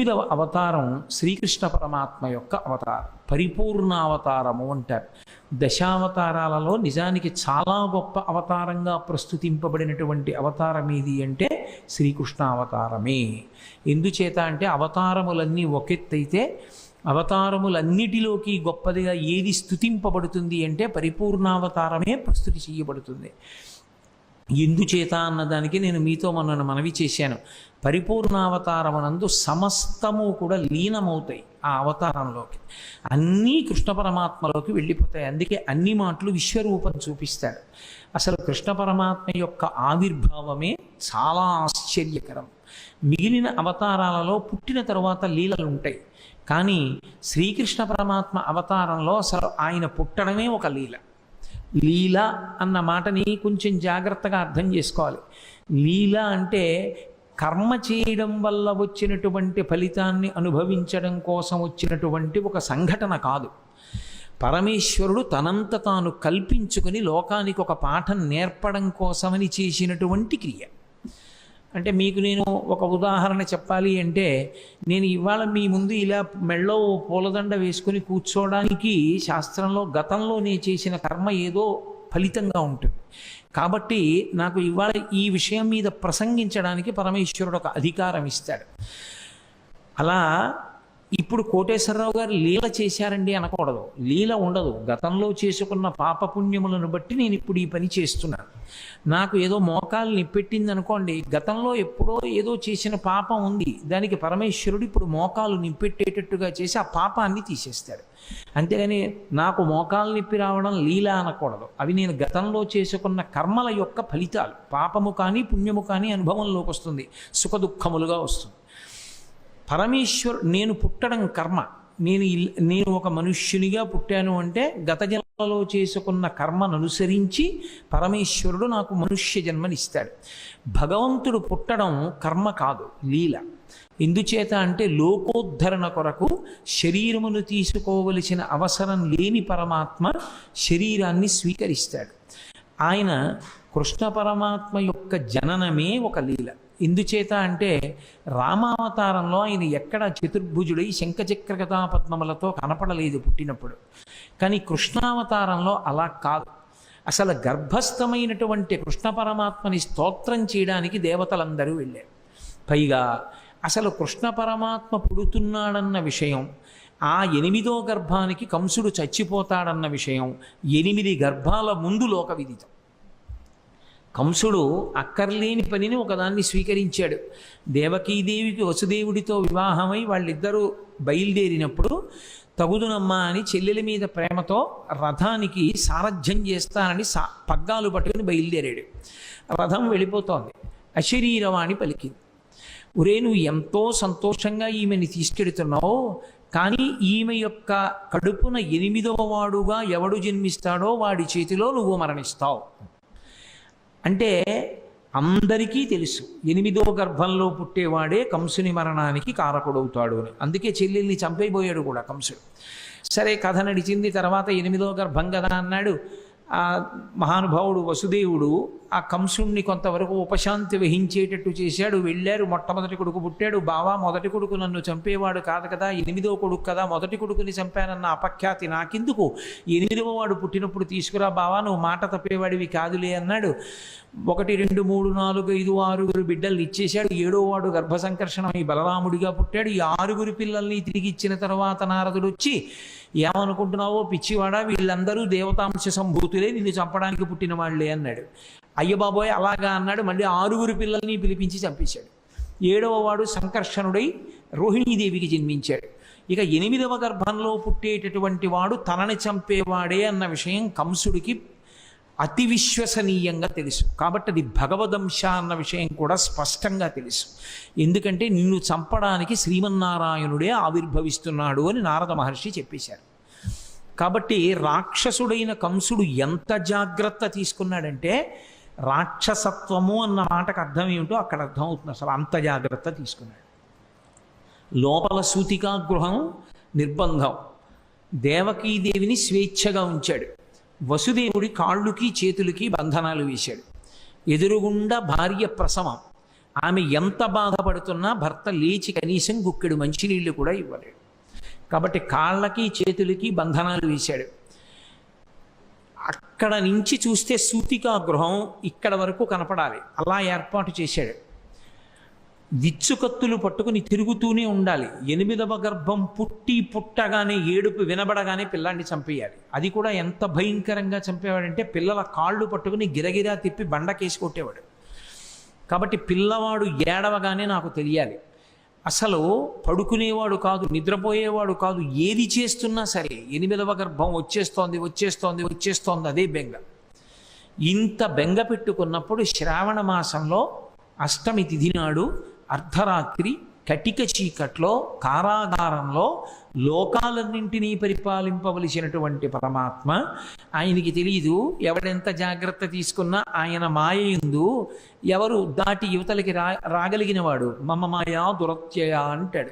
తొమ్మిదవ అవతారం శ్రీకృష్ణ పరమాత్మ యొక్క అవతారం. పరిపూర్ణ అవతారము అంటారు. దశావతారాలలో నిజానికి చాలా గొప్ప అవతారంగా ప్రస్తుతింపబడినటువంటి అవతారం ఏది అంటే శ్రీకృష్ణ అవతారమే. ఎందుచేత అంటే అవతారములన్నీ ఒకెత్తైతే అవతారములన్నిటిలోకి గొప్పదిగా ఏది స్థుతింపబడుతుంది అంటే పరిపూర్ణావతారమే ప్రస్తుతి చేయబడుతుంది. ఎందుచేత అన్నదానికి నేను మీతో మనను మనవి చేశాను. పరిపూర్ణావతారమనందు సమస్తము కూడా లీనమవుతాయి ఆ అవతారంలోకి. అన్నీ కృష్ణ పరమాత్మలోకి వెళ్ళిపోతాయి. అందుకే అన్ని మాటలు విశ్వరూపం చూపిస్తాడు. అసలు కృష్ణ పరమాత్మ యొక్క ఆవిర్భావమే చాలా ఆశ్చర్యకరం. మిగిలిన అవతారాలలో పుట్టిన తరువాత లీలలు ఉంటాయి. కానీ శ్రీకృష్ణ పరమాత్మ అవతారంలో అసలు ఆయన పుట్టడమే ఒక లీల. లీల అన్న మాటని కొంచెం జాగ్రత్తగా అర్థం చేసుకోవాలి. లీల అంటే కర్మ చేయడం వల్ల వచ్చినటువంటి ఫలితాన్ని అనుభవించడం కోసం వచ్చినటువంటి ఒక సంఘటన కాదు. పరమేశ్వరుడు తనంత తాను కల్పించుకొని లోకానికి ఒక పాఠం నేర్పడం కోసమని చేసినటువంటి క్రియ. అంటే మీకు నేను ఒక ఉదాహరణ చెప్పాలి అంటే నేను ఇవాళ మీ ముందు ఇలా మెళ్ళో పూలదండ వేసుకుని కూర్చోవడానికి శాస్త్రంలో గతంలో నేను చేసిన కర్మ ఏదో ఫలితంగా ఉంటుంది. కాబట్టి నాకు ఇవాళ ఈ విషయం మీద ప్రసంగించడానికి పరమేశ్వరుడు ఒక అధికారం ఇస్తాడు. అలా ఇప్పుడు కోటేశ్వరరావు గారు లీల చేశారండి అనకూడదు. లీల ఉండదు. గతంలో చేసుకున్న పాపపుణ్యములను బట్టి నేను ఇప్పుడు ఈ పని చేస్తున్నాను. నాకు ఏదో మోకాలు నిప్పెట్టింది అనుకోండి గతంలో ఎప్పుడో ఏదో చేసిన పాపం ఉంది. దానికి పరమేశ్వరుడు ఇప్పుడు మోకాలు నిప్పెట్టేటట్టుగా చేసి ఆ పాపాన్ని తీసేస్తాడు. అంతేగాని నాకు మోకాలు నిప్పి రావడం లీల అనకూడదు. అవి నేను గతంలో చేసుకున్న కర్మల యొక్క ఫలితాలు. పాపము కానీ పుణ్యము కానీ అనుభవంలోకి వస్తుంది. సుఖ దుఃఖములుగా వస్తుంది. పరమేశ్వర్ నేను పుట్టడం కర్మ. నేను ఇల్- నేను ఒక మనుష్యునిగా పుట్టాను అంటే గత జన్మలో చేసుకున్న కర్మను అనుసరించి పరమేశ్వరుడు నాకు మనుష్య జన్మనిస్తాడు. భగవంతుడు పుట్టడం కర్మ కాదు లీల. ఎందుచేత అంటే లోకోద్ధరణ కొరకు శరీరమును తీసుకోవలసిన అవసరం లేని పరమాత్మ శరీరాన్ని స్వీకరిస్తాడు. ఆయన కృష్ణ పరమాత్మ యొక్క జననమే ఒక లీల. ఎందుచేత అంటే రామావతారంలో ఆయన ఎక్కడ చతుర్భుజుడై శంఖచక్ర పద్మములతో కనపడలేదు పుట్టినప్పుడు. కానీ కృష్ణావతారంలో అలా కాదు. అసలు గర్భస్థమైనటువంటి కృష్ణ పరమాత్మని స్తోత్రం చేయడానికి దేవతలందరూ వెళ్ళారు. పైగా అసలు కృష్ణ పరమాత్మ పుడుతున్నాడన్న విషయం ఆ ఎనిమిదో గర్భానికి కంసుడు చచ్చిపోతాడన్న విషయం ఎనిమిది గర్భాల ముందు లోక విదితం కంసుడు అక్కర్లేని పనిని ఒకదాన్ని స్వీకరించాడు. దేవకీదేవికి వసుదేవుడితో వివాహమై వాళ్ళిద్దరూ బయలుదేరినప్పుడు తగుదునమ్మా అని చెల్లెల మీద ప్రేమతో రథానికి సారథ్యం చేస్తానని సా పగ్గాలు పట్టుకుని బయలుదేరాడు. రథం వెళ్ళిపోతోంది. అశరీరవాణి పలికింది. ఒరే నువ్వు ఎంతో సంతోషంగా ఈమెని తీసుకెడుతున్నావు. కానీ ఈమె యొక్క కడుపున ఎనిమిదవ వాడుగా ఎవడు జన్మిస్తాడో వాడి చేతిలో నువ్వు మరణిస్తావు. అంటే అందరికీ తెలుసు. ఎనిమిదో గర్భంలో పుట్టేవాడే కంసుని మరణానికి కారకుడవుతాడు అని. అందుకే చెల్లెల్ని చంపైపోయాడు కూడా కంసుడు. సరే కథ నడిచింది తర్వాత ఎనిమిదో గర్భం కదా అన్నాడు. ఆ మహానుభావుడు వసుదేవుడు ఆ కంసుణ్ణి కొంతవరకు ఉపశాంతి వహించేటట్టు చేశాడు. వెళ్ళారు మొట్టమొదటి కొడుకు పుట్టాడు. బావా మొదటి కొడుకు నన్ను చంపేవాడు కాదు కదా ఎనిమిదో కొడుకు కదా మొదటి కొడుకుని చంపానన్న అపఖ్యాతి నాకెందుకు? ఎనిమిదవ వాడు పుట్టినప్పుడు తీసుకురా బావా నువ్వు మాట తప్పేవాడివి కాదులే అన్నాడు. ఒకటి రెండు మూడు నాలుగు ఐదు ఆరుగురు బిడ్డల్ని ఇచ్చేశాడు. ఏడో వాడు గర్భ సంకర్షణమై బలరాముడిగా పుట్టాడు. ఈ ఆరుగురు పిల్లల్ని తిరిగి ఇచ్చిన తర్వాత నారదుడు వచ్చి ఏమనుకుంటున్నావో పిచ్చివాడా వీళ్ళందరూ దేవతాంశ సంభూతులే నిన్ను చంపడానికి పుట్టిన వాళ్ళే అన్నాడు. అయ్యబాబోయ్ అలాగా అన్నాడు. మళ్ళీ ఆరుగురు పిల్లల్ని పిలిపించి చంపేశాడు. ఏడవ వాడు సంకర్షణుడై రోహిణీదేవికి జన్మించాడు. ఇక ఎనిమిదవ గర్భంలో పుట్టేటటువంటి వాడు తనని చంపేవాడే అన్న విషయం కంసుడికి అతి విశ్వసనీయంగా తెలుసు. కాబట్టి అది భగవదంశ అన్న విషయం కూడా స్పష్టంగా తెలుసు. ఎందుకంటే నిన్ను చంపడానికి శ్రీమన్నారాయణుడే ఆవిర్భవిస్తున్నాడు అని నారద మహర్షి చెప్పేశారు. కాబట్టి రాక్షసుడైన కంసుడు ఎంత జాగ్రత్త తీసుకున్నాడంటే రాక్షసత్వము అన్న మాటకు అర్థం ఏమిటో అక్కడ అర్థం అవుతుంది అసలు అంత జాగ్రత్త తీసుకున్నాడు. లోపల సూతికా గృహం నిర్బంధం. దేవకీదేవిని స్వేచ్ఛగా ఉంచాడు. వసుదేవుడి కాళ్ళుకి చేతులకి బంధనాలు వేశాడు. ఎదురుగుండా భార్య ప్రసవం. ఆమె ఎంత బాధపడుతున్నా భర్త లేచి కనీసం గుక్కెడు మంచినీళ్ళు కూడా ఇవ్వలేడు కాబట్టి కాళ్ళకి చేతులకి బంధనాలు వేశాడు. అక్కడ నుంచి చూస్తే సూతికా గృహం ఇక్కడ వరకు కనపడాలి. అలా ఏర్పాటు చేశాడు. విచ్చుకత్తులు పట్టుకుని తిరుగుతూనే ఉండాలి. ఎనిమిదవ గర్భం పుట్టి పుట్టగానే ఏడుపు వినబడగానే పిల్లాన్ని చంపేయాలి. అది కూడా ఎంత భయంకరంగా చంపేవాడంటే పిల్లల కాళ్ళు పట్టుకుని గిరగిరా తిప్పి బండకేసి కొట్టేవాడు. కాబట్టి పిల్లవాడు ఏడవగానే నాకు తెలియాలి. అసలు పడుకునేవాడు కాదు నిద్రపోయేవాడు కాదు ఏది చేస్తున్నా సరే ఎనిమిదవ గర్భం వచ్చేస్తోంది వచ్చేస్తోంది వచ్చేస్తోంది అదే బెంగ. ఇంత బెంగ పెట్టుకున్నప్పుడు శ్రావణ మాసంలో అష్టమి తిథి నాడు అర్ధరాత్రి కటిక చీకట్లో కారాగారంలో లోకాలన్నింటినీ పరిపాలింపవలసినటువంటి పరమాత్మ ఆయనకి తెలియదు ఎవడెంత జాగ్రత్త తీసుకున్నా ఆయన మాయ ఎందు ఎవరు దాటి యువతలకి రా రాగలిగిన వాడు మమ మాయా దురత్యయ అంటాడు.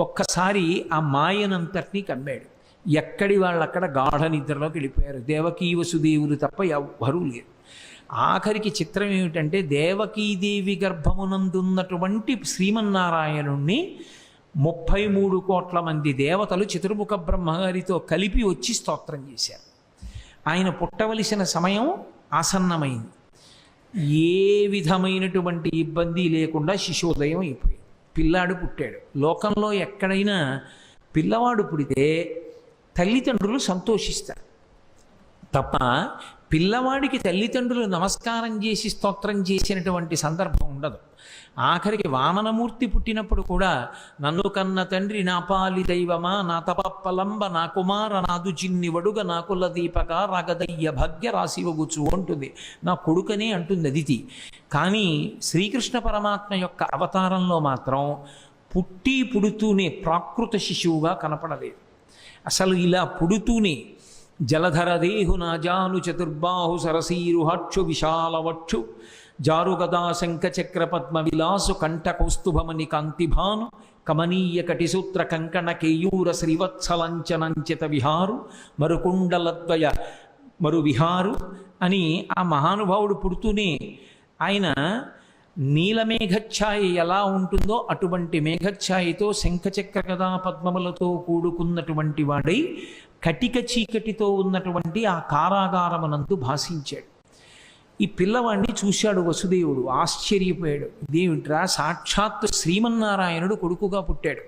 ఒక్కసారి ఆ మాయనంతటినీ కమ్మాడు. ఎక్కడి వాళ్ళక్కడ గాఢ నిద్రలోకి వెళ్ళిపోయారు. దేవకీ వసుదేవులు తప్ప ఎవ్వరూ లేరు. ఆఖరికి చిత్రం ఏమిటంటే దేవకీదేవి గర్భమునందున్నటువంటి శ్రీమన్నారాయణుణ్ణి ముప్పై మూడు కోట్ల మంది దేవతలు చతుర్ముఖ బ్రహ్మగారితో కలిపి వచ్చి స్తోత్రం చేశారు. ఆయన పుట్టవలసిన సమయం ఆసన్నమైంది. ఏ విధమైనటువంటి ఇబ్బంది లేకుండా శిశోదయం అయిపోయింది. పిల్లాడు పుట్టాడు. లోకంలో ఎక్కడైనా పిల్లవాడు పుడితే తల్లిదండ్రులు సంతోషిస్తారు. తప్ప పిల్లవాడికి తల్లిదండ్రులు నమస్కారం చేసి స్తోత్రం చేసినటువంటి సందర్భం ఉండదు. ఆఖరికి వామనమూర్తి పుట్టినప్పుడు కూడా నన్ను కన్న తండ్రి నా పాలి దైవమా నా తపప్పలంబ నా కుమార నాదు చిన్ని వడుగ నా కుల దీపక రగదయ్య భగ్య రాశివగుచు అంటుంది. నా కొడుకనే అంటుంది అదితి. కానీ శ్రీకృష్ణ పరమాత్మ యొక్క అవతారంలో మాత్రం పుట్టి పుడుతూనే ప్రాకృత శిశువుగా కనపడలేదు. అసలు ఇలా పుడుతూనే జలధరదేహు నాజాను చతుర్బాహు సరసీరుహక్షు విశాలవక్షు జారుగదా శంఖచక్ర పద్మ విలాసు కంఠ కౌస్తుభమని కాంతిభాను కమనీయ కటిసూత్ర కంకణ కేయూర శ్రీవత్సలంచనంచిత విహారు మరుకుండలద్వయ మరు విహారు అని ఆ మహానుభావుడు పుడుతూనే ఆయన నీలమేఘఛాయ ఎలా ఉంటుందో అటువంటి మేఘఛాయతో శంఖచక్ర గదా పద్మములతో కూడుకున్నటువంటి వాడై కటిక చీకటితో ఉన్నటువంటి ఆ కారాగారమునందు భాషించాడు. ఈ పిల్లవాడిని చూశాడు వసుదేవుడు ఆశ్చర్యపోయాడు. ఇదేమిట్రా? సాక్షాత్తు శ్రీమన్నారాయణుడు కొడుకుగా పుట్టాడు.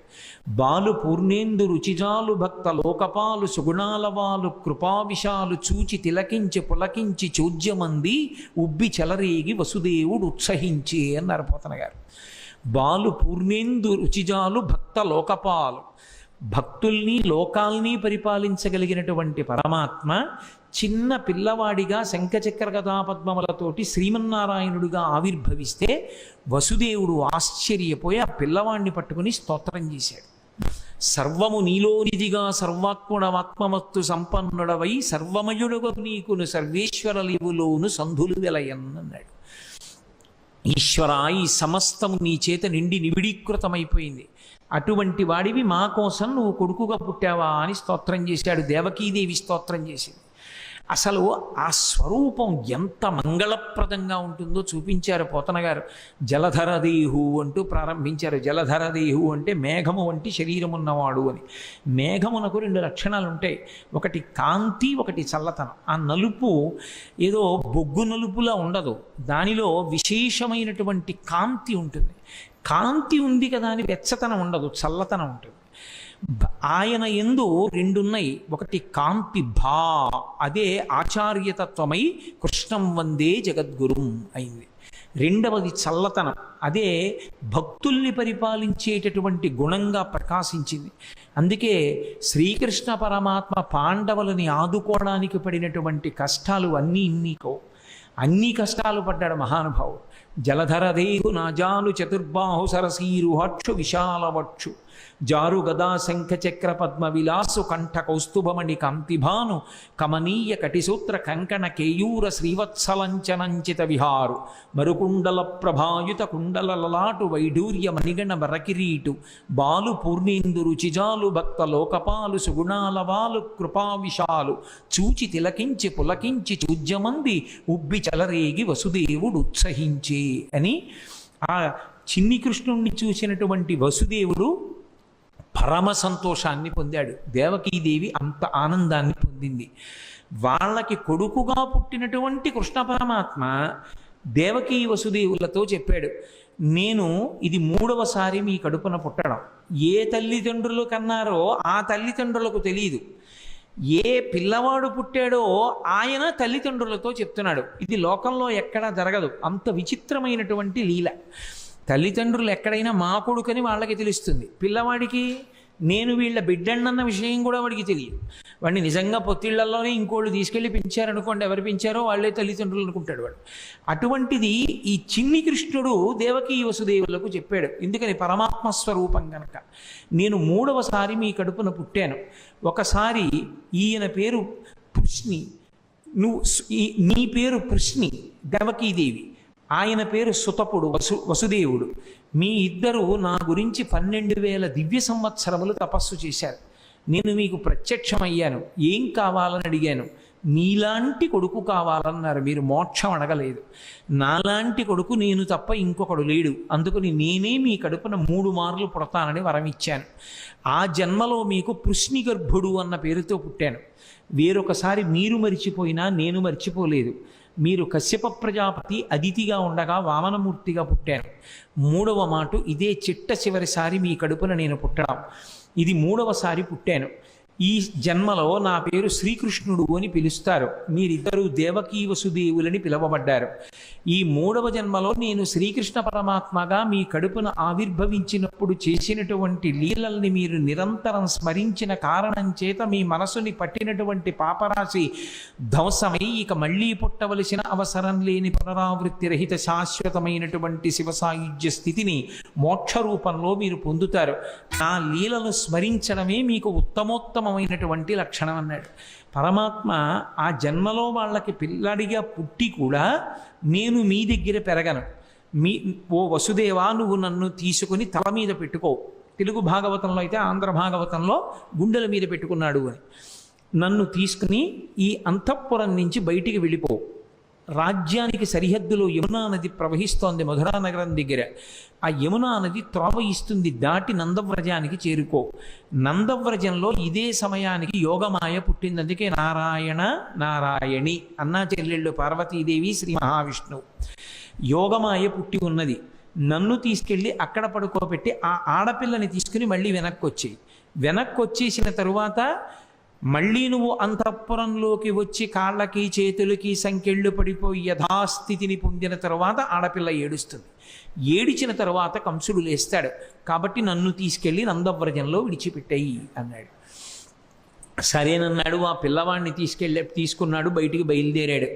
బాలు పూర్ణేందు రుచిజాలు భక్త లోకపాలు సుగుణాలవాలు కృపావిషాలు చూచి తిలకించి పులకించి చోద్యమంది ఉబ్బి చెలరేగి వసుదేవుడు ఉత్సహించి అన్నారు పోతన గారు. బాలు పూర్ణేందు రుచిజాలు భక్త లోకపాలు. భక్తుల్ని లోకాల్ని పరిపాలించగలిగినటువంటి పరమాత్మ చిన్న పిల్లవాడిగా శంఖచక్ర కథాపద్మములతోటి శ్రీమన్నారాయణుడిగా ఆవిర్భవిస్తే వసుదేవుడు ఆశ్చర్యపోయి ఆ పిల్లవాడిని పట్టుకుని స్తోత్రం చేశాడు. సర్వము నీలోనిదిగా సర్వాత్ముడవాత్మవత్తు సంపన్నుడవై సర్వమయుడుగు నీకును సర్వేశ్వరలివులోను సంధులు వెలయన్నన్నాడు. ఈశ్వర ఈ సమస్తము నీ చేత నిండి నివిడీకృతమైపోయింది అటువంటి వాడివి మా కోసం నువ్వు కొడుకుగా పుట్టావా అని స్తోత్రం చేశాడు దేవకీదేవి స్తోత్రం చేసింది. అసలు ఆ స్వరూపం ఎంత మంగళప్రదంగా ఉంటుందో చూపించారు పోతన గారు. జలధరదీహు అంటూ ప్రారంభించారు. జలధరదేహు అంటే మేఘము వంటి శరీరం ఉన్నవాడు అని. మేఘమునకు రెండు లక్షణాలు ఉంటాయి ఒకటి కాంతి ఒకటి చల్లతనం. ఆ నలుపు ఏదో బొగ్గు నలుపులా ఉండదు. దానిలో విశేషమైనటువంటి కాంతి ఉంటుంది. కాంతి ఉంది కదా అని వెచ్చతనం ఉండదు చల్లతనం ఉంటుంది. ఆయన ఎందు రెండున్నాయి. ఒకటి కాంతి భా అదే ఆచార్యతత్వమై కృష్ణం వందే జగద్గురుం అయింది. రెండవది చల్లతనం అదే భక్తుల్ని పరిపాలించేటటువంటి గుణంగా ప్రకాశించింది. అందుకే శ్రీకృష్ణ పరమాత్మ పాండవులని ఆదుకోవడానికి పడినటువంటి కష్టాలు అన్నీ ఇన్నీకో. అన్ని కష్టాలు పడ్డాడు మహానుభావుడు. జలధరదేహు నాజాలు చతుర్బాహు సరసీరు హక్షు విశాలవక్షు. జారు గదా శంఖ చక్ర పద్మ విలాసు కంఠ కౌస్తుభమణి కాంతిభాను కమనీయ కటిసూత్ర కంకణ కేయూర శ్రీవత్సలంచనంచిత విహారు మరుకుండల ప్రభాయుత కుండల లలాటు వైఢూర్య మణిగణ వరకిరీటు బాలు పూర్ణేందు రుచిజాలు భక్త లోకపాలు సుగుణాలవాలు కృపావిశాలు చూచి తిలకించి పులకించి చూజ్యమంది ఉబ్బి చలరేగి వసుదేవుడు ఉత్సహించే అని ఆ చిన్ని కృష్ణుణ్ణి చూసినటువంటి వసుదేవుడు పరమ సంతోషాన్ని పొందాడు. దేవకీదేవి అంత ఆనందాన్ని పొందింది. వాళ్ళకి కొడుకుగా పుట్టినటువంటి కృష్ణ పరమాత్మ దేవకీ వసుదేవులతో చెప్పాడు నేను ఇది మూడవసారి మీ కడుపున పుట్టడం. ఏ తల్లిదండ్రులు కన్నారో ఆ తల్లిదండ్రులకు తెలియదు ఏ పిల్లవాడు పుట్టాడో ఆయన తల్లిదండ్రులతో చెప్తున్నాడు. ఇది లోకంలో ఎక్కడా జరగదు. అంత విచిత్రమైనటువంటి లీల. తల్లిదండ్రులు ఎక్కడైనా మా కొడుకని వాళ్ళకి తెలుస్తుంది. పిల్లవాడికి నేను వీళ్ళ బిడ్డన్నన్న విషయం కూడా వాడికి తెలియదు. వాడిని నిజంగా పొత్తిళ్ళలోనే ఇంకోళ్ళు తీసుకెళ్ళి పెంచారనుకోండి ఎవరు పెంచారో వాళ్ళే తల్లిదండ్రులు అనుకుంటాడు వాడు. అటువంటిది ఈ చిన్ని కృష్ణుడు దేవకీ వసుదేవులకు చెప్పాడు. ఎందుకని? పరమాత్మ స్వరూపం కనుక నేను మూడవసారి మీ కడుపున పుట్టాను. ఒకసారి ఈయన పేరు పృష్ణి. నువ్వు నీ పేరు పృష్ణి దేవకీదేవి. ఆయన పేరు సుతపుడు వసు వసుదేవుడు. మీ ఇద్దరు నా గురించి పన్నెండు వేల దివ్య సంవత్సరములు తపస్సు చేశారు. నేను మీకు ప్రత్యక్షమయ్యాను. ఏం కావాలని అడిగాను? నీలాంటి కొడుకు కావాలన్నారు. మీరు మోక్షం అడగలేదు. నాలాంటి కొడుకు నేను తప్ప ఇంకొకడు లేడు. అందుకని నేనే మీ కడుపున మూడు మార్లు పుడతానని వరం ఇచ్చాను. ఆ జన్మలో మీకు పృష్ణి గర్భుడు అన్న పేరుతో పుట్టాను. వేరొకసారి మీరు మరిచిపోయినా నేను మర్చిపోలేదు. మీరు కశ్యప ప్రజాపతి అదితిగా ఉండగా వామనమూర్తిగా పుట్టాను మూడవ మాట ఇదే చిట్ట చివరిసారి మీ కడుపున నేను పుట్టడం. ఇది మూడవసారి పుట్టాను. ఈ జన్మలో నా పేరు శ్రీకృష్ణుడు అని పిలుస్తారు. మీరిద్దరూ దేవకీ వసుదేవులని పిలవబడ్డారు. ఈ మూడవ జన్మలో నేను శ్రీకృష్ణ పరమాత్మగా మీ కడుపున ఆవిర్భవించినప్పుడు చేసినటువంటి లీలల్ని మీరు నిరంతరం స్మరించిన కారణం చేత మీ మనసుని పట్టినటువంటి పాపరాశి ధ్వంసమై ఇక మళ్ళీ పుట్టవలసిన అవసరం లేని పునరావృత్తి రహిత శాశ్వతమైనటువంటి శివ సాయుధ్య స్థితిని మోక్ష రూపంలో మీరు పొందుతారు. నా లీలను స్మరించడమే మీకు ఉత్తమోత్తమమైనటువంటి లక్షణం అన్నాడు. పరమాత్మ ఆ జన్మలో వాళ్ళకి పిల్లడిగా పుట్టి కూడా నేను మీ దగ్గర పెరగను. మీ ఓ వసుదేవా నువ్వు నన్ను తీసుకుని తల మీద పెట్టుకో. తెలుగు భాగవతంలో అయితే ఆంధ్ర భాగవతంలో గుండెల మీద పెట్టుకున్నాడు అని. నన్ను తీసుకుని ఈ అంతఃపురం నుంచి బయటికి వెళ్ళిపో. రాజ్యానికి సరిహద్దులో యమునా నది ప్రవహిస్తోంది మధురా నగరం దగ్గర. ఆ యమునా నది త్రోవ ఇస్తుంది దాటి నందవ్రజానికి చేరుకో. నందవ్రజంలో ఇదే సమయానికి యోగమాయ పుట్టింది. అందుకే నారాయణ నారాయణి అన్నా చెల్లెళ్ళు పార్వతీదేవి శ్రీ మహావిష్ణువు. యోగమాయ పుట్టి ఉన్నది. నన్ను తీసుకెళ్ళి అక్కడ పడుకోబెట్టి ఆ ఆడపిల్లని తీసుకుని మళ్ళీ వెనక్కి వచ్చేయి వెనక్కి వచ్చేసిన తరువాత మళ్ళీ నువ్వు అంతఃపురంలోకి వచ్చి కాళ్ళకి చేతులకి సంకెళ్ళు పడిపోయి యథాస్థితిని పొందిన తర్వాత ఆడపిల్ల ఏడుస్తుంది. ఏడిచిన తర్వాత కంసుడు లేస్తాడు. కాబట్టి నన్ను తీసుకెళ్ళి నందవ్రజంలో విడిచిపెట్టాయి అన్నాడు. సరేనన్నాడు ఆ పిల్లవాడిని తీసుకెళ్ళి తీసుకున్నాడు బయటికి బయలుదేరాడు.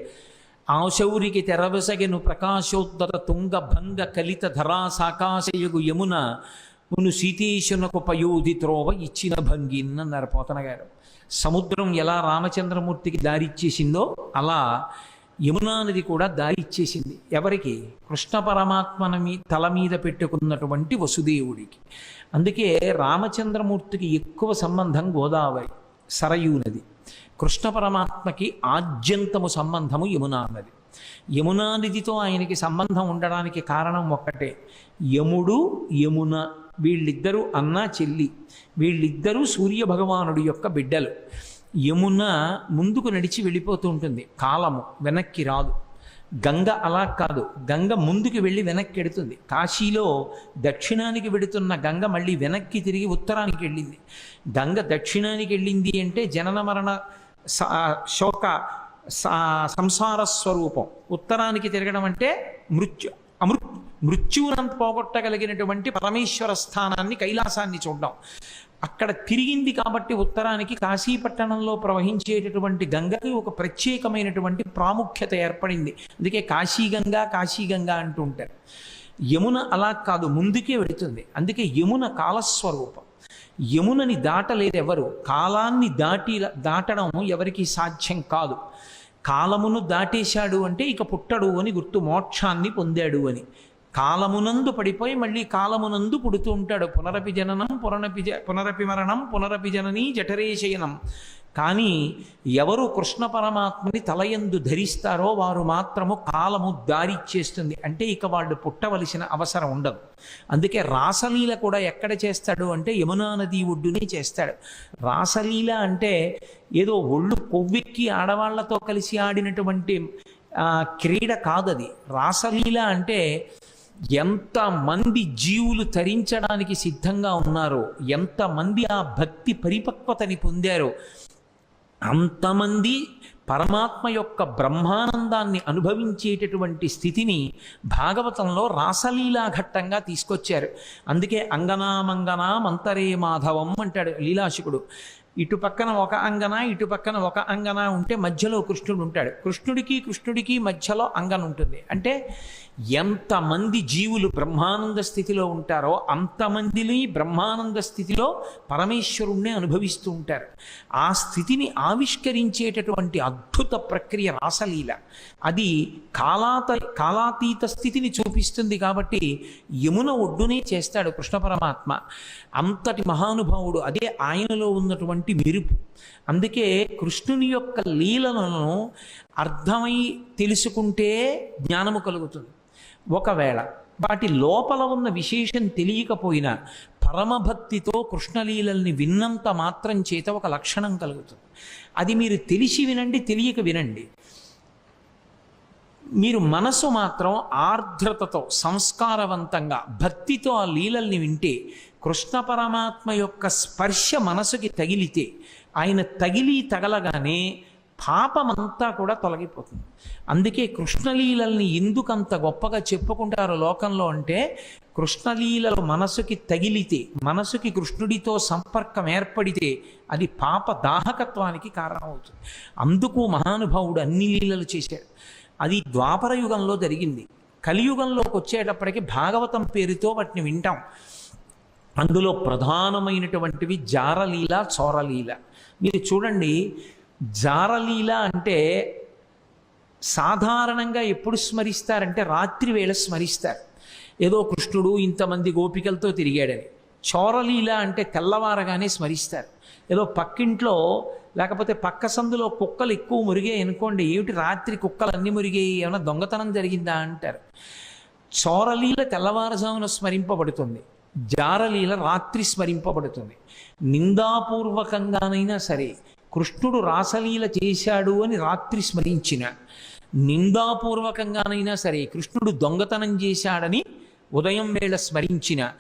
ఆశౌరికి తెరవసగెను ప్రకాశోద్ధత తుంగ భంగ కలిత ధరా సాకాశయుగు యమున మును సీతేశునకు పయోధి త్రోవ ఇచ్చిన భంగిన్ అన్నారు పోతన గారు సముద్రం ఎలా రామచంద్రమూర్తికి దారిచ్చేసిందో అలా యమునా నది కూడా దారిచ్చేసింది ఎవరికి? కృష్ణ పరమాత్మన మీ తల మీద పెట్టుకున్నటువంటి వసుదేవుడికి. అందుకే రామచంద్రమూర్తికి ఎక్కువ సంబంధం గోదావరి సరయూ నది. కృష్ణ పరమాత్మకి ఆద్యంతము సంబంధము యమునా నది. యమునా నదితో ఆయనకి సంబంధం ఉండడానికి కారణం ఒక్కటే. యముడు యమున వీళ్ళిద్దరూ అన్న చెల్లి వీళ్ళిద్దరూ సూర్యభగవానుడి యొక్క బిడ్డలు. యమున ముందుకు నడిచి వెళ్ళిపోతూ ఉంటుంది. కాలము వెనక్కి రాదు. గంగ అలా కాదు. గంగ ముందుకు వెళ్ళి వెనక్కి ఎడుతుంది. కాశీలో దక్షిణానికి వెడుతున్న గంగ మళ్ళీ వెనక్కి తిరిగి ఉత్తరానికి వెళ్ళింది. గంగ దక్షిణానికి వెళ్ళింది అంటే జనన మరణ శోక సంసార స్వరూపం. ఉత్తరానికి తిరగడం అంటే మృత్యు. మృత్యువునంత పోగొట్టగలిగినటువంటి పరమేశ్వర స్థానాన్ని కైలాసాన్ని చూడడం. అక్కడ తిరిగింది కాబట్టి ఉత్తరానికి కాశీపట్టణంలో ప్రవహించేటటువంటి గంగకి ఒక ప్రత్యేకమైనటువంటి ప్రాముఖ్యత ఏర్పడింది. అందుకే కాశీగంగా కాశీగంగా అంటూ ఉంటారు. యమున అలా కాదు ముందుకే వెళుతుంది. అందుకే యమున కాలస్వరూపం. యమునని దాటలేదు ఎవరు కాలాన్ని దాటి దాటడం ఎవరికి సాధ్యం కాదు. కాలమును దాటేశాడు అంటే ఇక పుట్టడు అని గుర్తు మోక్షాన్ని పొందాడు అని. కాలమునందు పడిపోయి మళ్ళీ కాలమునందు పుడుతూ ఉంటాడు. పునరపి జననం పునరపి పునరపి మరణం పునరపి జననీ జఠరేశయనం. కానీ ఎవరు కృష్ణ పరమాత్మని తలయందు ధరిస్తారో వారు మాత్రము కాలము దారిచ్చేస్తుంది అంటే ఇక వాళ్ళు పుట్టవలసిన అవసరం ఉండదు. అందుకే రాసలీల కూడా ఎక్కడ చేస్తాడు అంటే యమునా నది ఒడ్డునే చేస్తాడు. రాసలీల అంటే ఏదో ఒళ్ళు కొవ్వెక్కి ఆడవాళ్ళతో కలిసి ఆడినటువంటి క్రీడ కాదది. రాసలీల అంటే ఎంతమంది జీవులు తరించడానికి సిద్ధంగా ఉన్నారో ఎంతమంది ఆ భక్తి పరిపక్వతని పొందారో అంతమంది పరమాత్మ యొక్క బ్రహ్మానందాన్ని అనుభవించేటటువంటి స్థితిని భాగవతంలో రాసలీలాఘట్టంగా తీసుకొచ్చారు. అందుకే అంగనామంగనామంతరే మాధవం అంటాడు లీలాశుకుడు. ఇటు పక్కన ఒక అంగన ఇటు పక్కన ఒక అంగన ఉంటే మధ్యలో కృష్ణుడు ఉంటాడు. కృష్ణుడికి కృష్ణుడికి మధ్యలో అంగన ఉంటుంది అంటే ఎంతమంది జీవులు బ్రహ్మానంద స్థితిలో ఉంటారో అంతమందిని బ్రహ్మానంద స్థితిలో పరమేశ్వరుణ్ణి అనుభవిస్తూ ఉంటారు. ఆ స్థితిని ఆవిష్కరించేటటువంటి అద్భుత ప్రక్రియ రాసలీల. అది కాలాత కాలాతీత స్థితిని చూపిస్తుంది కాబట్టి యమున ఒడ్డునే చేస్తాడు కృష్ణ పరమాత్మ. అంతటి మహానుభావుడు అదే ఆయనలో ఉన్నటువంటి మెరుపు. అందుకే కృష్ణుని యొక్క లీలలను అర్థమై తెలుసుకుంటే జ్ఞానము కలుగుతుంది. ఒకవేళ వాటి లోపల ఉన్న విశేషం తెలియకపోయినా పరమభక్తితో కృష్ణలీలల్ని విన్నంత మాత్రం చేత ఒక లక్షణం కలుగుతుంది. అది మీరు తెలిసి వినండి తెలియక వినండి. మీరు మనసు మాత్రం ఆర్ద్రతతో సంస్కారవంతంగా భక్తితో ఆ లీలల్ని వింటే కృష్ణ పరమాత్మ యొక్క స్పర్శ మనసుకి తగిలితే ఆయన తగిలి తగలగానే పాపమంతా కూడా తొలగిపోతుంది. అందుకే కృష్ణలీలల్ని ఎందుకంత గొప్పగా చెప్పుకుంటారు లోకంలో అంటే కృష్ణలీలలు మనసుకి తగిలితే మనసుకి కృష్ణుడితో సంపర్కం ఏర్పడితే అది పాప దాహకత్వానికి కారణమవుతుంది. అందుకు మహానుభావుడు అన్ని లీలలు చేశాడు. అది ద్వాపర యుగంలో జరిగింది. కలియుగంలోకి వచ్చేటప్పటికి భాగవతం పేరుతో వాటిని వింటాం. అందులో ప్రధానమైనటువంటివి జారలీల చోరలీల. మీరు చూడండి జారలీల అంటే సాధారణంగా ఎప్పుడు స్మరిస్తారంటే రాత్రి వేళ స్మరిస్తారు. ఏదో కృష్ణుడు ఇంతమంది గోపికలతో తిరిగాడని. చోరలీల అంటే తెల్లవారగానే స్మరిస్తారు. ఏదో పక్కింట్లో లేకపోతే పక్క సందులో కుక్కలు ఎక్కువ మురిగాయి అనుకోండి ఏమిటి రాత్రి కుక్కలు అన్ని మురిగాయి ఏమైనా దొంగతనం జరిగిందా అంటారు. చోరలీల తెల్లవారుజామున స్మరింపబడుతుంది. జారలీల రాత్రి స్మరింపబడుతుంది. నిందాపూర్వకంగానైనా సరే కృష్ణుడు రాసలీల చేశాడు అని రాత్రి స్మరించిన నిందాపూర్వకంగానైనా సరే కృష్ణుడు దొంగతనం చేశాడని ఉదయం వేళ స్మరించిన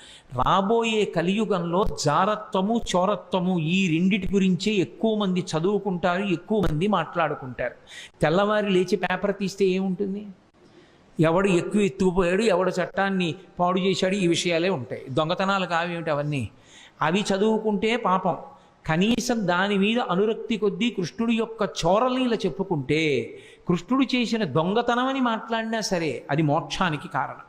రాబోయే కలియుగంలో జారత్వము చోరత్వము ఈ రెండిటి గురించే ఎక్కువ మంది చదువుకుంటారు ఎక్కువ మంది మాట్లాడుకుంటారు. తెల్లవారి లేచి పేపర్ తీస్తే ఏముంటుంది? ఎవడు ఎక్కువ ఎత్తుకుపోయాడు ఎవడు చట్టాన్ని పాడు చేశాడు ఈ విషయాలే ఉంటాయి. దొంగతనాలు కావేమిటి అవన్నీ? అవి చదువుకుంటే పాపం. కనీసం దాని మీద అనురక్తి కొద్దీ కృష్ణుడి యొక్క చోరలీల చెప్పుకుంటే కృష్ణుడు చేసిన దొంగతనమని మాట్లాడినా సరే అది మోక్షానికి కారణం.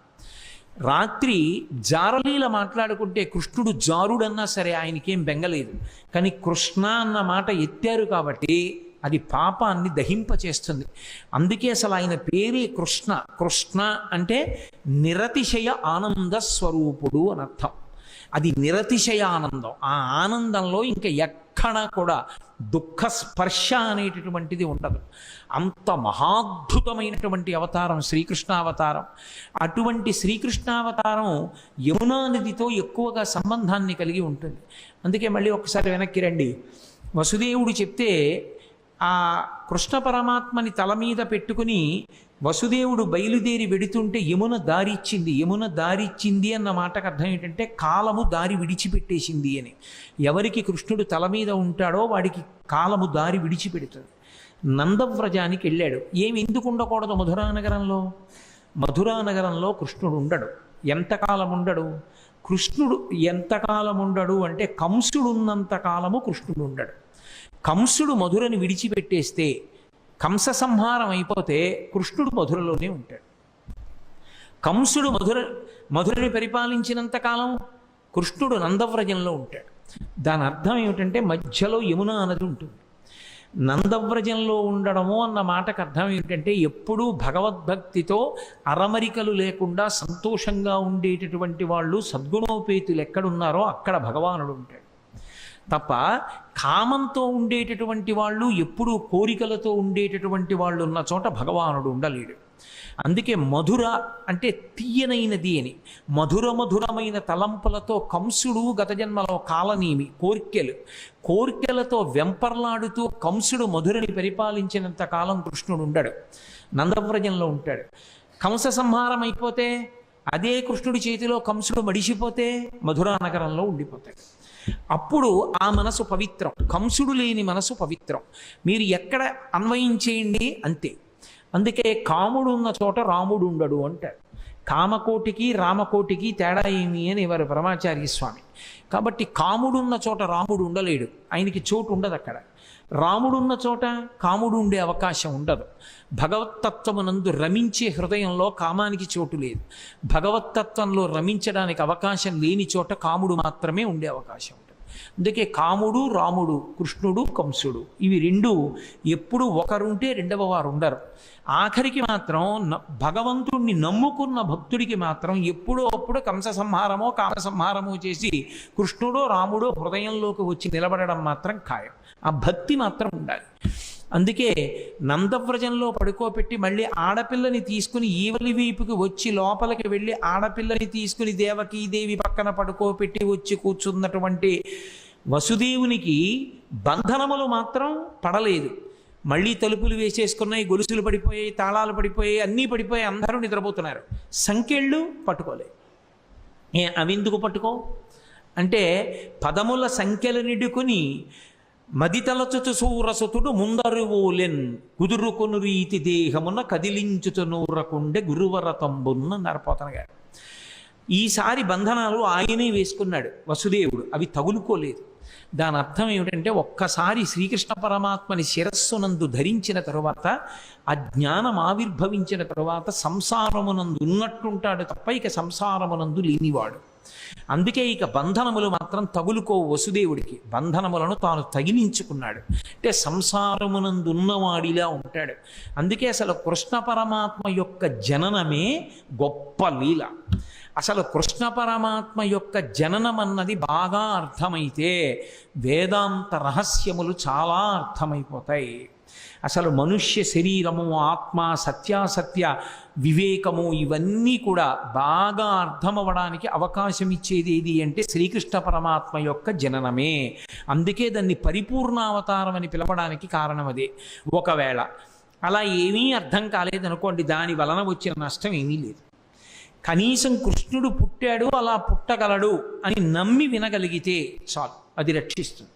రాత్రి జారలీల మాట్లాడుకుంటే కృష్ణుడు జారుడన్నా సరే ఆయనకేం బెంగలేదు. కానీ కృష్ణ అన్న మాట ఎత్తారు కాబట్టి అది పాపాన్ని దహింపచేస్తుంది. అందుకే అసలు ఆయన పేరే కృష్ణ. కృష్ణ అంటే నిరతిశయ ఆనంద స్వరూపుడు అని అర్థం. అది నిరతిశయ ఆనందం. ఆ ఆనందంలో ఇంకా ఎక్కడా కూడా దుఃఖ స్పర్శ అనేటటువంటిది ఉండదు. అంత మహాద్భుతమైనటువంటి అవతారం శ్రీకృష్ణావతారం. అటువంటి శ్రీకృష్ణావతారం యమునా నదితో ఎక్కువగా సంబంధాన్ని కలిగి ఉంటుంది. అందుకే మళ్ళీ ఒకసారి వెనక్కి రండి. వసుదేవుడు చెప్తే ఆ కృష్ణ పరమాత్మని తల మీద పెట్టుకుని వసుదేవుడు బయలుదేరి వెడుతుంటే యమున దారిచ్చింది యమున దారిచ్చింది అన్న మాటకు అర్థం ఏంటంటే కాలము దారి విడిచిపెట్టేసింది అని. ఎవరికి కృష్ణుడు తల మీద ఉంటాడో వాడికి కాలము దారి విడిచిపెడుతుంది. నందవ్రజానికి వెళ్ళాడు. ఏమి ఎందుకు ఉండకూడదు మధురా నగరంలో? మధురా నగరంలో కృష్ణుడు ఉండడు. ఎంతకాలం ఉండడు? కృష్ణుడు ఎంతకాలం ఉండడు అంటే కంసుడు ఉన్నంత కాలము కృష్ణుడు ఉండడు. కంసుడు మధురని విడిచిపెట్టేస్తే కంస సంహారం అయిపోతే కృష్ణుడు మధురలోనే ఉంటాడు. కంసుడు మధుర మధురని పరిపాలించినంత కాలం కృష్ణుడు నందవ్రజంలో ఉంటాడు. దాని అర్థం ఏమిటంటే మధ్యలో యమున నది ఉంటుంది. నందవ్రజంలో ఉండడము అన్న మాటకు అర్థం ఏమిటంటే ఎప్పుడూ భగవద్భక్తితో అరమరికలు లేకుండా సంతోషంగా ఉండేటటువంటి వాళ్ళు సద్గుణోపేతులు ఎక్కడున్నారో అక్కడ భగవానుడు ఉంటాడు. తప్ప కామంతో ఉండేటటువంటి వాళ్ళు ఎప్పుడూ కోరికలతో ఉండేటటువంటి వాళ్ళు ఉన్న చోట భగవానుడు ఉండలేడు. అందుకే మధుర అంటే తీయనైనది అని. మధుర మధురమైన తలంపులతో కంసుడు గత జన్మలో కాలనీమి కోర్కెలు. కోర్కెలతో వెంపర్లాడుతూ కంసుడు మధురని పరిపాలించినంత కాలం కృష్ణుడు ఉండడు. నందవ్రజంలో ఉంటాడు. కంస సంహారం అయిపోతే అదే కృష్ణుడి చేతిలో కంసుడు మడిసిపోతే మధురా నగరంలో ఉండిపోతాడు. అప్పుడు ఆ మనసు పవిత్రం. కంసుడు లేని మనసు పవిత్రం. మీరు ఎక్కడ అన్వయించేయండి అంతే. అందుకే కాముడు ఉన్న చోట రాముడు ఉండడు అంటారు కామకోటికి రామకోటికి తేడా ఏమి అని వారు బ్రహ్మాచార్య స్వామి. కాబట్టి కాముడున్న చోట రాముడు ఉండలేడు. ఆయనకి చోటు ఉండదు అక్కడ. రాముడున్న చోట కాముడు ఉండే అవకాశం ఉండదు. భగవత్తత్వమునందు రమించే హృదయంలో కామానికి చోటు లేదు. భగవత్తత్వంలో రమించడానికి అవకాశం లేని చోట కాముడు మాత్రమే ఉండే అవకాశం అందుకే కాముడు రాముడు కృష్ణుడు కంసుడు ఇవి రెండు ఎప్పుడు ఒకరుంటే రెండవ వారు ఉండరు. ఆఖరికి మాత్రం భగవంతుణ్ణి నమ్ముకున్న భక్తుడికి మాత్రం ఎప్పుడో అప్పుడు కంస సంహారమో కామ సంహారమో చేసి కృష్ణుడో రాముడో హృదయంలోకి వచ్చి నిలబడడం మాత్రం ఖాయం. ఆ భక్తి మాత్రం ఉండాలి. అందుకే నందవ్రజంలో పడుకోబెట్టి మళ్ళీ ఆడపిల్లని తీసుకుని ఈవలి వీపుకి వచ్చి లోపలికి వెళ్ళి ఆడపిల్లని తీసుకుని దేవకీదేవి పక్కన పడుకోబెట్టి వచ్చి కూర్చున్నటువంటి వసుదేవునికి బంధనములు మాత్రం పడలేదు. మళ్ళీ తలుపులు వేసేసుకున్నాయి గొలుసులు పడిపోయాయి తాళాలు పడిపోయాయి అన్నీ పడిపోయి అందరూ నిద్రపోతున్నారు. సంఖ్యళ్ళు పట్టుకోలేదు ఏ అవెందుకు పట్టుకో? అంటే పదముల సంఖ్యలు నిడుకుని మదితలచుచు సూరసుతుడు ముందరు ఓలెన్ కుదురుకొను రీతి దేహమున కదిలించుచు నూరకుండే గురువర తంబున్న నరపోతన గారు. ఈసారి బంధనాలు ఆయనే వేసుకున్నాడు వసుదేవుడు అవి తగులుకోలేదు. దాని అర్థం ఏమిటంటే ఒక్కసారి శ్రీకృష్ణ పరమాత్మని శిరస్సునందు ధరించిన తరువాత ఆ జ్ఞానం ఆవిర్భవించిన తరువాత సంసారమునందు ఉన్నట్టుంటాడు తప్ప ఇక సంసారమునందు లేనివాడు. అందుకే ఇక బంధనములు మాత్రం తగులుకో వసుదేవుడికి. బంధనములను తాను తగిలించుకున్నాడు. అంటే సంసారమునందున్నవాడిలా ఉంటాడు. అందుకే అసలు కృష్ణ పరమాత్మ యొక్క జననమే గొప్ప లీల. అసలు కృష్ణ పరమాత్మ యొక్క జననం అన్నది బాగా అర్థమైతే వేదాంత రహస్యములు చాలా అర్థమైపోతాయి. అసలు మనుష్య శరీరము ఆత్మ సత్యాసత్య వివేకము ఇవన్నీ కూడా బాగా అర్థమవ్వడానికి అవకాశం ఇచ్చేది ఏది అంటే శ్రీకృష్ణ పరమాత్మ యొక్క జననమే. అందుకే దాన్ని పరిపూర్ణావతారం అని పిలవడానికి కారణం అదే. ఒకవేళ అలా ఏమీ అర్థం కాలేదనుకోండి దాని వలన వచ్చిన నష్టం ఏమీ లేదు. కనీసం కృష్ణుడు పుట్టాడు అలా పుట్టగలడు అని నమ్మి వినగలిగితే చాలు అది రక్షిస్తుంది.